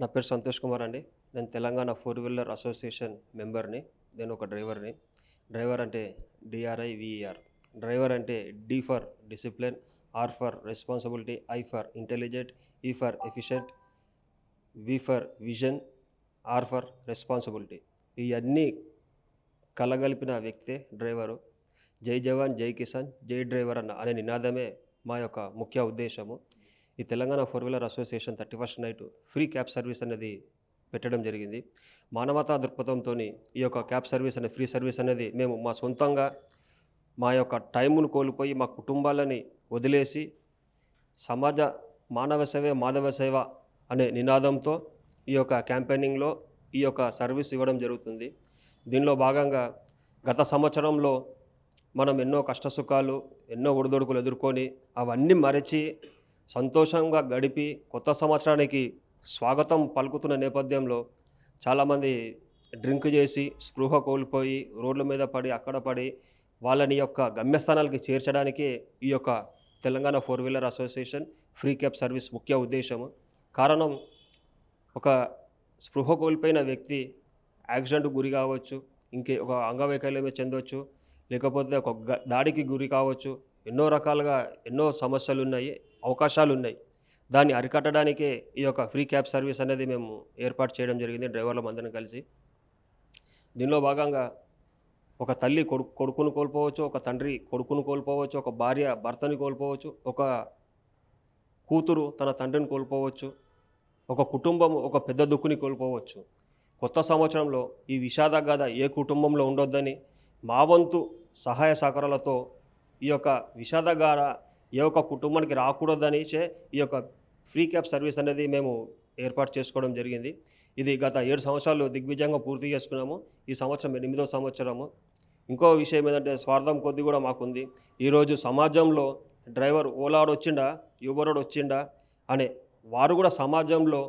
నా పేరు సంతోష్ కుమార్ అండి. నేను తెలంగాణ ఫోర్ వీలర్ అసోసియేషన్ మెంబర్ని నేను ఒక డ్రైవర్ని. డ్రైవర్ అంటే డిఆర్ఐ విఈఆర్ డ్రైవర్ అంటే D for discipline R for responsibility I for intelligent E for efficient V for vision R for responsibility. ఇవన్నీ కలగలిపిన వ్యక్తే డ్రైవరు. జై జవాన్ జై కిసాన్ జై డ్రైవర్ అన్న అనే నినాదమే మా యొక్క ముఖ్య ఉద్దేశము. ఈ Telangana four wheeler association thirty first night free cab service అనేది పెట్టడం జరిగింది. మానవతా దృక్పథంతో ఈ యొక్క క్యాబ్ సర్వీస్ అనే ఫ్రీ సర్వీస్ అనేది మేము మా సొంతంగా మా యొక్క టైమును కోల్పోయి మా కుటుంబాలని వదిలేసి సమాజ మానవ సేవే మాధవ సేవ అనే నినాదంతో ఈ యొక్క క్యాంపెయినింగ్లో ఈ యొక్క సర్వీస్ ఇవ్వడం జరుగుతుంది. దీనిలో భాగంగా గత సంవత్సరంలో మనం ఎన్నో కష్టసుఖాలు ఎన్నో ఒడిదొడుకులు ఎదుర్కొని అవన్నీ మరచి సంతోషంగా గడిపి కొత్త సంవత్సరానికి స్వాగతం పలుకుతున్న నేపథ్యంలో చాలామంది డ్రింక్ చేసి స్పృహ కోల్పోయి రోడ్ల మీద పడి అక్కడ పడి వాళ్ళని యొక్క గమ్యస్థానాలకి చేర్చడానికి ఈ యొక్క Telangana four wheeler association free cab service ముఖ్య ఉద్దేశము. కారణం ఒక స్పృహ కోల్పోయిన వ్యక్తి యాక్సిడెంట్ గురి కావచ్చు ఇంకే ఒక అంగవైకల్యమే చెందవచ్చు లేకపోతే ఒక గ- దాడికి గురి కావచ్చు ఎన్నో రకాలుగా ఎన్నో సమస్యలు ఉన్నాయి అవకాశాలు ఉన్నాయి దాన్ని అరికట్టడానికే ఈ యొక్క ఫ్రీ క్యాబ్ సర్వీస్ అనేది మేము ఏర్పాటు చేయడం జరిగింది డ్రైవర్ల మందరం కలిసి. దీనిలో భాగంగా ఒక తల్లి కొడుకు కొడుకును కోల్పోవచ్చు ఒక తండ్రి కొడుకును కోల్పోవచ్చు ఒక భార్య భర్తని కోల్పోవచ్చు ఒక కూతురు తన తండ్రిని కోల్పోవచ్చు ఒక కుటుంబం ఒక పెద్ద దుక్కుని కోల్పోవచ్చు. కొత్త సంవత్సరంలో ఈ విషాద గాథ ఏ కుటుంబంలో ఉండొద్దని మా వంతు సహాయ సహకారాలతో ఈ యొక్క విషాద గాథ ఏ ఒక్క కుటుంబానికి రాకూడదని ఈ యొక్క ఫ్రీ క్యాబ్ సర్వీస్ అనేది మేము ఏర్పాటు చేసుకోవడం జరిగింది. ఇది గత ఏడు సంవత్సరాలు దిగ్విజయంగా పూర్తి చేసుకున్నాము. ఈ సంవత్సరం ఎనిమిదో సంవత్సరము. ఇంకో విషయం ఏంటంటే స్వార్థం కొద్ది కూడా మాకుంది. ఈరోజు సమాజంలో డ్రైవర్ ఓలాడు వచ్చిండా? యూబరోడు వచ్చిండా? అనే వారు కూడా సమాజంలో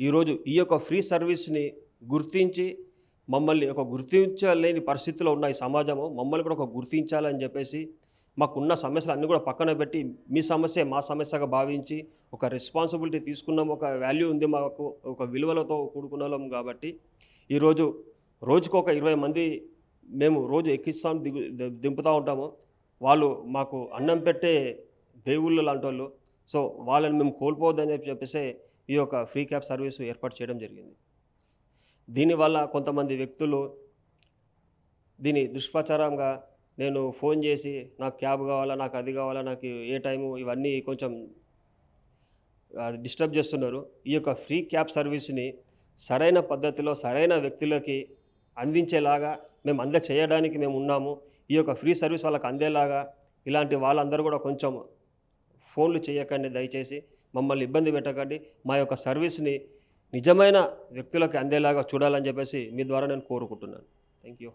ఈరోజు ఈ యొక్క ఫ్రీ సర్వీస్ని గుర్తించి మమ్మల్ని ఒక గుర్తించలేని పరిస్థితిలో ఉన్న ఈ సమాజము. మమ్మల్ని కూడా ఒక గుర్తించాలని చెప్పేసి మాకున్న సమస్యలు అన్నీ కూడా పక్కన పెట్టి మీ సమస్య మా సమస్యగా భావించి ఒక రెస్పాన్సిబిలిటీ తీసుకున్నాం ఒక వాల్యూ ఉంది మాకు ఒక విలువలతో కూడుకున్నాం కాబట్టి ఈరోజు రోజుకు ఒక ఇరవై మంది మేము రోజు ఎక్కిస్తాం దిగు దింపుతూ ఉంటాము. వాళ్ళు మాకు అన్నం పెట్టే దేవుళ్ళు లాంటి వాళ్ళు. సో వాళ్ళని మేము కోల్పోవద్దని చెప్పేసి ఈ యొక్క ఫ్రీ క్యాబ్ సర్వీస్ ఏర్పాటు చేయడం జరిగింది. దీనివల్ల కొంతమంది వ్యక్తులు దీని దుష్ప్రచారంగా నేను ఫోన్ చేసి నాకు క్యాబ్ కావాలా నాకు అది కావాలా నాకు ఏ టైము ఇవన్నీ కొంచెం డిస్టర్బ్ చేస్తున్నారు. ఈ యొక్క ఫ్రీ క్యాబ్ సర్వీస్ని సరైన పద్ధతిలో సరైన వ్యక్తులకి అందించేలాగా మేము అంద చేయడానికి మేము ఉన్నాము. ఈ యొక్క ఫ్రీ సర్వీస్ వాళ్ళకి అందేలాగా ఇలాంటి వాళ్ళందరూ కూడా కొంచెం ఫోన్లు చేయకండి దయచేసి. మమ్మల్ని ఇబ్బంది పెట్టకండి. మా యొక్క సర్వీస్ని నిజమైన వ్యక్తులకు అందేలాగా చూడాలని చెప్పేసి మీ ద్వారా నేను కోరుకుంటున్నాను. Thank you.